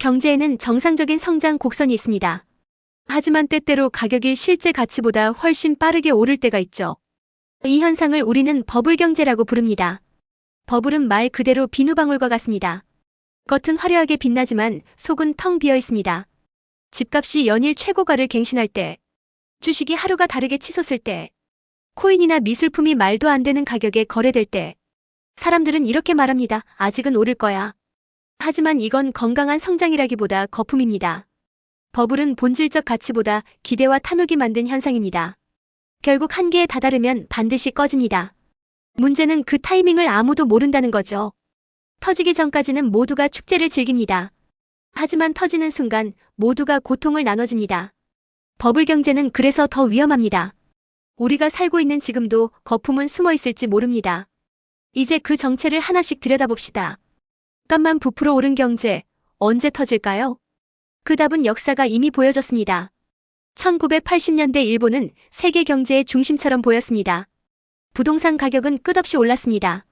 경제에는 정상적인 성장 곡선이 있습니다. 하지만 때때로 가격이 실제 가치보다 훨씬 빠르게 오를 때가 있죠. 이 현상을 우리는 버블 경제라고 부릅니다. 버블은 말 그대로 비누방울과 같습니다. 겉은 화려하게 빛나지만 속은 텅 비어 있습니다. 집값이 연일 최고가를 갱신할 때, 주식이 하루가 다르게 치솟을 때, 코인이나 미술품이 말도 안 되는 가격에 거래될 때, 사람들은 이렇게 말합니다. 아직은 오를 거야. 하지만 이건 건강한 성장이라기보다 거품입니다. 버블은 본질적 가치보다 기대와 탐욕이 만든 현상입니다. 결국 한계에 다다르면 반드시 꺼집니다. 문제는 그 타이밍을 아무도 모른다는 거죠. 터지기 전까지는 모두가 축제를 즐깁니다. 하지만 터지는 순간 모두가 고통을 나눠집니다. 버블 경제는 그래서 더 위험합니다. 우리가 살고 있는 지금도 거품은 숨어 있을지 모릅니다. 이제 그 정체를 하나씩 들여다봅시다. 값만 부풀어 오른 경제, 언제 터질까요? 그 답은 역사가 이미 보여줬습니다. 1980년대 일본은 세계 경제의 중심처럼 보였습니다. 부동산 가격은 끝없이 올랐습니다.